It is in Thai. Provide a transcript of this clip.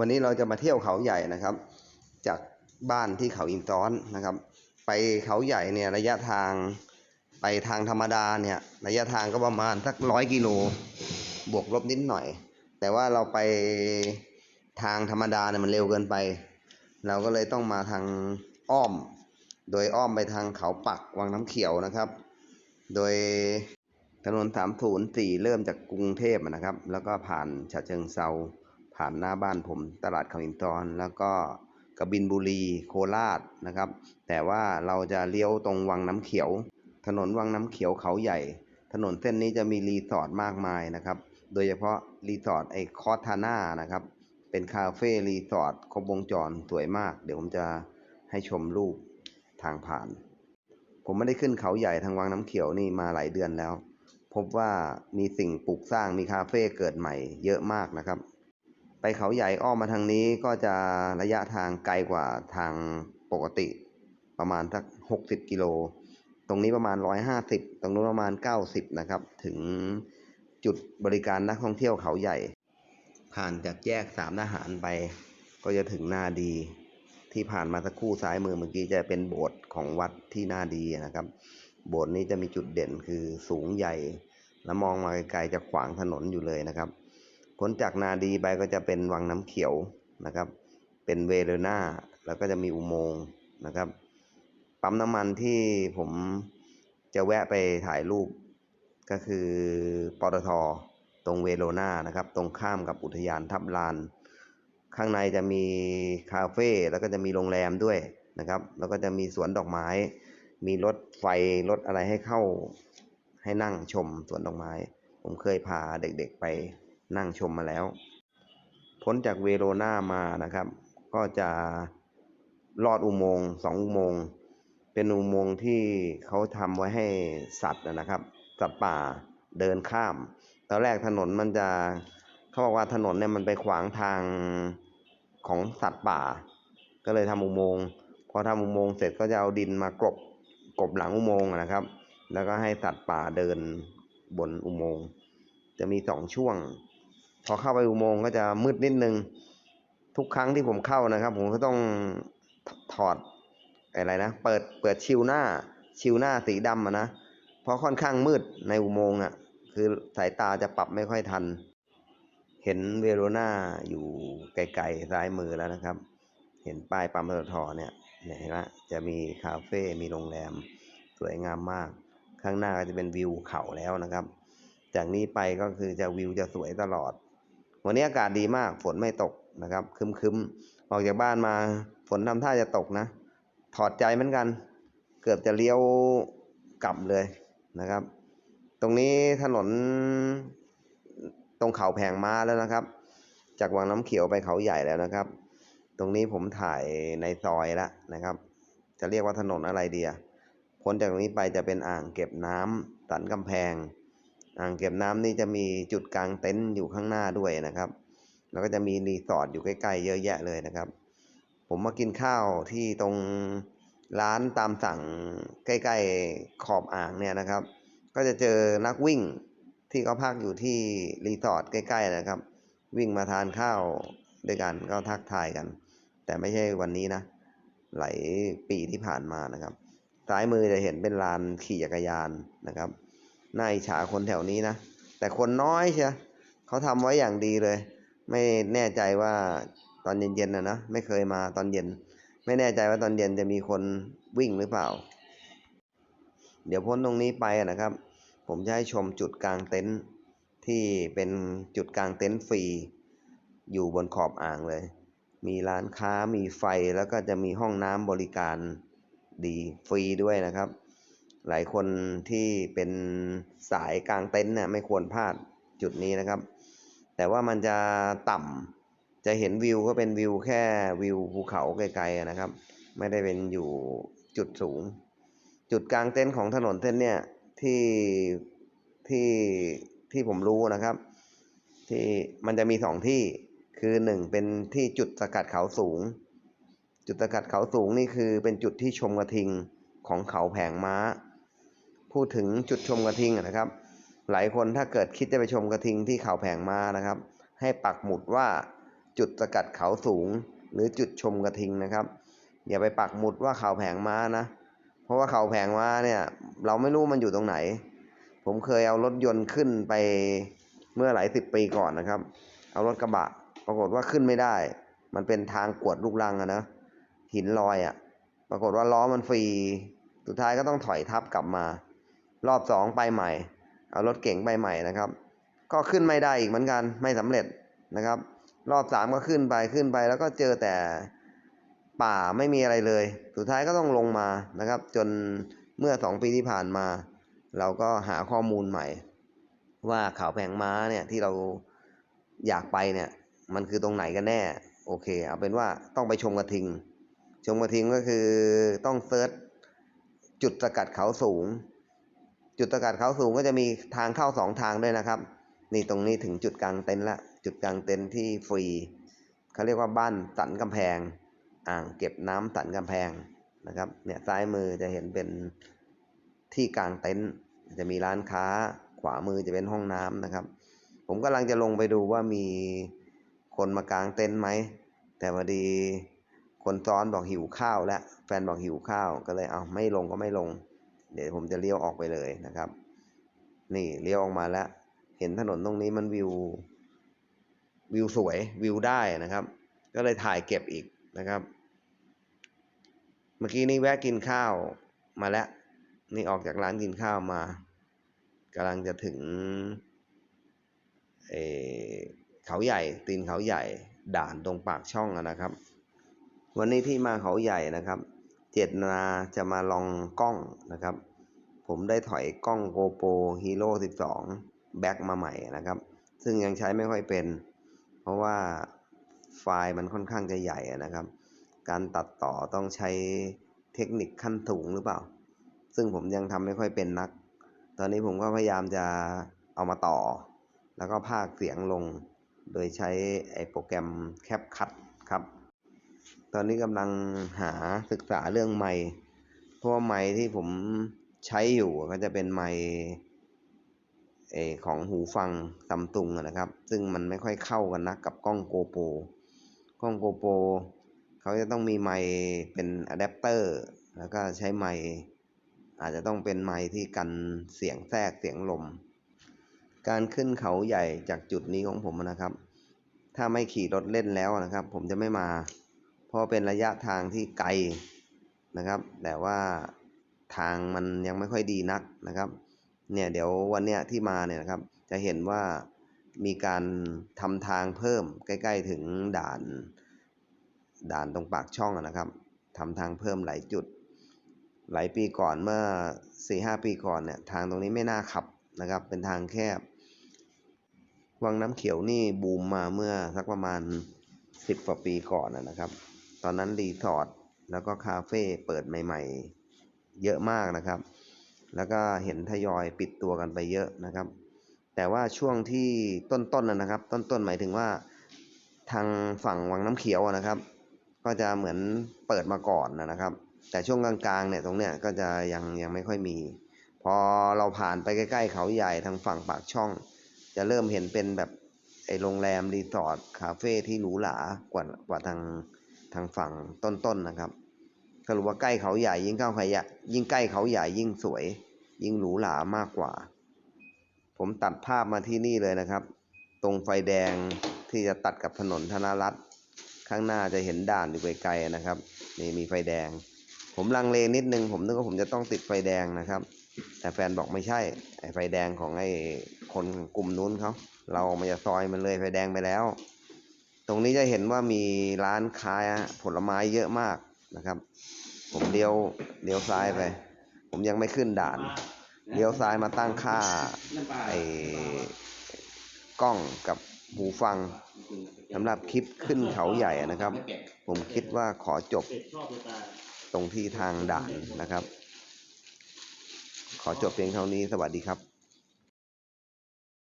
วันนี้เราจะมาเที่ยวเขาใหญ่นะครับ จากบ้านที่เขาอินซ้อนนะครับ ไปเขาใหญ่เนี่ยระยะทางไปทางธรรมดาเนี่ยระยะทางก็ประมาณสักร้อยกิโลบวกลบนิดหน่อย แต่ว่าเราไปทางธรรมดาเนี่ยมันเร็วเกินไป เราก็เลยต้องมาทางอ้อม โดยอ้อมไปทางเขาปักวังน้ำเขียวนะครับ โดยถนน304เริ่มจากกรุงเทพนะครับ แล้วก็ผ่านฉะเชิงเซา ผ่านหน้าบ้านผมตลาดเขาอินทรแล้วก็กบินบุรีโคราชนะครับ แต่ว่าเราจะเลี้ยวตรงวังน้ำเขียว ถนนวังน้ำเขียวเขาใหญ่ ถนนเส้นนี้จะมีรีสอร์ทมากมายนะครับ โดยเฉพาะรีสอร์ทไอคอทาน่านะครับ เป็นคาเฟ่รีสอร์ทครบวงจรสวยมาก เดี๋ยวผมจะให้ชมรูปทางผ่าน ผมไม่ได้ขึ้นเขาใหญ่ทางวังน้ำเขียวนี่มาหลายเดือนแล้ว พบว่ามีสิ่งปลูกสร้างมีคาเฟ่เกิดใหม่เยอะมากนะครับ ไปเขาใหญ่อ้อมมาทางนี้ก็จะระยะทางไกลกว่าทางปกติ ประมาณสักหกสิบกิโล ตรงนี้ประมาณร้อยห้าสิบตรงนู้นประมาณเก้าสิบนะครับ ถึงจุดบริการนักท่องเที่ยวเขาใหญ่ ผ่านจากแยกสามทหารไป ก็จะถึงนาดี ที่ผ่านมาสักครู่ซ้ายมือเมื่อกี้จะเป็นโบสถ์ของวัดที่นาดีนะครับ โบสถ์นี้จะมีจุดเด่นคือสูงใหญ่ แล้วมองมาไกลๆจะขวางถนนอยู่เลยนะครับ พ้นจากนาดีไปก็จะเป็นวังน้ำเขียวนะครับ เป็นเวโรนาแล้วก็จะมีอุโมงค์นะครับ ปั๊มน้ำมันที่ผมจะแวะไปถ่ายรูปก็คือปตทตรงเวโรนานะครับ ตรงข้ามกับอุทยานทับลาน ข้างในจะมีคาเฟ่แล้วก็จะมีโรงแรมด้วยนะครับ แล้วก็จะมีสวนดอกไม้ มีรถไฟรถอะไรให้เข้าให้นั่งชมสวนดอกไม้ ผมเคยพาเด็กๆไป นั่งชมมาแล้ว พ้นจากเวโรนามานะครับ ก็จะลอดอุโมงค์สองอุโมงค์เป็นอุโมงค์ที่เขาทำไว้ให้สัตว์นะครับ สัตว์ป่าเดินข้าม ตอนแรกถนนมันจะเขาบอกว่าถนนเนี่ยมันไปขวางทางของสัตว์ป่า ก็เลยทำอุโมงค์พอทำอุโมงค์เสร็จก็จะเอาดินมากรบกบหลังอุโมงค์นะครับ แล้วก็ให้สัตว์ป่าเดินบนอุโมงค์ จะมีสองช่วง พอเข้าไปอุโมงค์ก็จะมืดนิดนึง ทุกครั้งที่ผมเข้านะครับ ผมก็ต้องถอดอะไรนะ เปิดเปิดชิวหน้า ชิวหน้าสีดำนะ เพราะค่อนข้างมืดในอุโมงค์อะ คือสายตาจะปรับไม่ค่อยทัน เห็นเวโรนาอยู่ไกลๆซ้ายมือแล้วนะครับ เห็นป้ายปั๊มปตทเนี่ยเห็นไหมจะมีคาเฟ่มีโรงแรมสวยงามมาก ข้างหน้าก็จะเป็นวิวเขาแล้วนะครับ จากนี้ไปก็คือจะวิวจะสวยตลอด วันนี้อากาศดีมากฝนไม่ตกนะครับครึมๆออกจากบ้านมาฝนทำท่าจะตกนะ ถอดใจเหมือนกัน เกือบจะเลี้ยวกลับเลยนะครับ ตรงนี้ถนนตรงเขาแผงมาแล้วนะครับ จากวังน้ำเขียวไปเขาใหญ่แล้วนะครับ ตรงนี้ผมถ่ายในซอยแล้วนะครับ จะเรียกว่าถนนอะไรดีอะพ้นจากตรงนี้ไปจะเป็นอ่างเก็บน้ำสันกำแพง อ่างเก็บน้ำนี่จะมีจุดกลางเต็นท์อยู่ข้างหน้าด้วยนะครับ แล้วก็จะมีรีสอร์ทอยู่ใกล้ๆเยอะแยะเลยนะครับ ผมมากินข้าวที่ตรงร้านตามสั่งใกล้ๆขอบอ่างเนี่ยนะครับ ก็จะเจอนักวิ่งที่เขาพักอยู่ที่รีสอร์ทใกล้ๆนะครับ วิ่งมาทานข้าวด้วยกันก็ทักทายกัน แต่ไม่ใช่วันนี้นะ หลายปีที่ผ่านมานะครับซ้ายมือจะเห็นเป็นลานขี่จักรยานนะครับ น่าอิจฉาคนแถวนี้นะ แต่คนน้อยเชียเขาทำไว้อย่างดีเลย ไม่แน่ใจว่าตอนเย็นๆนะนะไม่เคยมาตอนเย็น ไม่แน่ใจว่าตอนเย็นจะมีคนวิ่งหรือเปล่า เดี๋ยวพ้นตรงนี้ไปนะครับ ผมจะให้ชมจุดกลางเต็นท์ที่เป็นจุดกลางเต็นท์ฟรี อยู่บนขอบอ่างเลย มีร้านค้ามีไฟแล้วก็จะมีห้องน้ำบริการดีฟรีด้วยนะครับ หลายคนที่เป็นสายกลางเต็นท์เนี่ยไม่ควรพลาดจุดนี้นะครับ แต่ว่ามันจะต่ำจะเห็นวิวก็เป็นวิวแค่วิวภูเขาไกลๆนะครับ ไม่ได้เป็นอยู่จุดสูง จุดกลางเต็นท์ของถนนเส้นเนี่ยที่ที่ที่ผมรู้นะครับ ที่มันจะมีสองที่คือหนึ่งเป็นที่จุดสกัดเขาสูง จุดสกัดเขาสูงนี่คือเป็นจุดที่ชมกระทิงของเขาแผงม้า พูดถึงจุดชมกระทิงนะครับ หลายคนถ้าเกิดคิดจะไปชมกระทิงที่เขาแผงมานะครับ ให้ปักหมุดว่าจุดสกัดเขาสูง หรือจุดชมกระทิงนะครับ อย่าไปปักหมุดว่าเขาแผงมานะ เพราะว่าเขาแผงมาเนี่ย เราไม่รู้มันอยู่ตรงไหน ผมเคยเอารถยนต์ขึ้นไปเมื่อหลายสิบปีก่อนนะครับ เอารถกระบะ ปรากฏว่าขึ้นไม่ได้ มันเป็นทางกวดลูกรังอะนะหินลอยอะปรากฏว่าล้อมันฟรีสุดท้ายก็ต้องถอยทับกลับมา รอบสองไปใหม่ เอารถเก๋งไปใหม่นะครับ ก็ขึ้นไม่ได้อีกเหมือนกันไม่สำเร็จนะครับ รอบสามก็ขึ้นไปขึ้นไปแล้วก็เจอแต่ป่าไม่มีอะไรเลย สุดท้ายก็ต้องลงมานะครับ จนเมื่อสองปีที่ผ่านมา เราก็หาข้อมูลใหม่ ว่าเขาแผงม้าเนี่ยที่เราอยากไปเนี่ย มันคือตรงไหนกันแน่ โอเค เอาเป็นว่าต้องไปชมกระทิง ชมกระทิงก็คือต้องเซิร์ชจุดสกัดเขาสูง จุดสกัดเขาสูงก็จะมีทางเข้าสองทางด้วยนะครับ นี่ตรงนี้ถึงจุดกลางเต็นท์ละ จุดกลางเต็นท์ที่ฟรีเขาเรียกว่าบ้านสันกำแพง อ่างเก็บน้ำสันกำแพงนะครับ เนี่ยซ้ายมือจะเห็นเป็นที่กลางเต็นท์จะมีร้านค้าขวามือจะเป็นห้องน้ำนะครับ ผมกำลังจะลงไปดูว่ามีคนมากางเต็นท์ไหม แต่พอดีคนซ้อนบอกหิวข้าวแล้วแฟนบอกหิวข้าวก็เลยเอาไม่ลงก็ไม่ลง เดี๋ยวผมจะเลี้ยวออกไปเลยนะครับ นี่เลี้ยวออกมาแล้ว เห็นถนนตรงนี้มันวิววิวสวยวิวได้นะครับ ก็เลยถ่ายเก็บอีกนะครับ เมื่อกี้นี้แวะกินข้าวมาแล้ว นี่ออกจากร้านกินข้าวมากำลังจะถึงเอเขาใหญ่ตีนเขาใหญ่ด่านตรงปากช่องนะครับ วันนี้ที่มาเขาใหญ่นะครับ เจตนาจะมาลองกล้องนะครับ ผมได้ถอยกล้อง GoPro Hero 12แบ็กมาใหม่นะครับ ซึ่งยังใช้ไม่ค่อยเป็น เพราะว่าไฟล์มันค่อนข้างจะใหญ่นะครับ การตัดต่อต้องใช้เทคนิคขั้นสูงหรือเปล่า ซึ่งผมยังทำไม่ค่อยเป็นนัก ตอนนี้ผมก็พยายามจะเอามาต่อ แล้วก็พากเสียงลง โดยใช้ไอ้โปรแกรม CapCut ครับ ตอนนี้กำลังหาศึกษาเรื่องไมค์เพราะว่าไมค์ที่ผมใช้อยู่ก็จะเป็นไมค์เอของหูฟังซัมตุงนะครับ ซึ่งมันไม่ค่อยเข้ากันนักกับกล้องโกโปรกล้องโกโปรเขาจะต้องมีไมค์เป็นอะแดปเตอร์แล้วก็ใช้ไมค์อาจจะต้องเป็นไมค์ที่กันเสียงแทรกเสียงลม การขึ้นเขาใหญ่จากจุดนี้ของผมนะครับ ถ้าไม่ขี่รถเล่นแล้วนะครับ ผมจะไม่มา ราะเป็นระยะทางที่ไกลนะครับ แต่ว่าทางมันยังไม่ค่อยดีนักนะครับ เนี่ยเดี๋ยววันเนี้ยที่มาเนี่ยนะครับ จะเห็นว่ามีการทำทางเพิ่มใกล้ ๆ ถึงด่านด่านตรงปากช่องนะครับทำทางเพิ่มหลายจุด หลายปีก่อนเมื่อสี่ห้าปีก่อนเนี่ยทางตรงนี้ไม่น่าขับนะครับ เป็นทางแคบ วังน้ำเขียวนี่บูมมาเมื่อสักประมาณสิบกว่าปีก่อนนะครับ อนนั้นรีสอร์ทแล้วก็คาเฟ่เปิดใหม่ๆ เยอะมากนะครับ แล้วก็เห็นทยอยปิดตัวกันไปเยอะนะครับ แต่ว่าช่วงที่ต้นๆนะนะครับ ต้นๆหมายถึงว่าทางฝั่งวังน้ำเขียวนะครับ ก็จะเหมือนเปิดมาก่อนนะนะครับ แต่ช่วงกลางๆเนี่ยตรงเนี้ยก็จะยังยังไม่ค่อยมี พอเราผ่านไปใกล้ ๆ เขาใหญ่ทางฝั่งปากช่อง จะเริ่มเห็นเป็นแบบไอโรงแรมรีสอร์ทคาเฟ่ที่หรูหรากว่ากว่าทาง ทางฝั่งต้นๆนะครับสรุปว่าใกล้เขาใหญ่ยิ่งเข้าเขาใหญ่ยิ่งใกล้เขาใหญ่ยิ่งสวย ยิ่งหรูหรามากกว่า ผมตัดภาพมาที่นี่เลยนะครับ ตรงไฟแดงที่จะตัดกับถนนธนรัตน์ข้างหน้าจะเห็นด่านอยู่ไกลๆนะครับนี่มีไฟแดง ผมลังเลนิดนึงผมนึกว่าผมจะต้องติดไฟแดงนะครับ แต่แฟนบอกไม่ใช่ไอ้ไฟแดงของไอ้คนกลุ่มนู้นเขาเราออกมาจากซอยมันเลยไฟแดงไปแล้ว ตรงนี้จะเห็นว่ามีร้านค้าผลไม้เยอะมากนะครับ ผมเลี้ยวเลี้ยวซ้ายไป ผมยังไม่ขึ้นด่าน เลี้ยวซ้ายมาตั้งค่าไอ้กล้องกับหูฟังสำหรับคลิปขึ้นเขาใหญ่นะครับ ผมคิดว่าขอจบตรงที่ทางด่านนะครับ ขอจบเพียงเท่านี้สวัสดีครับ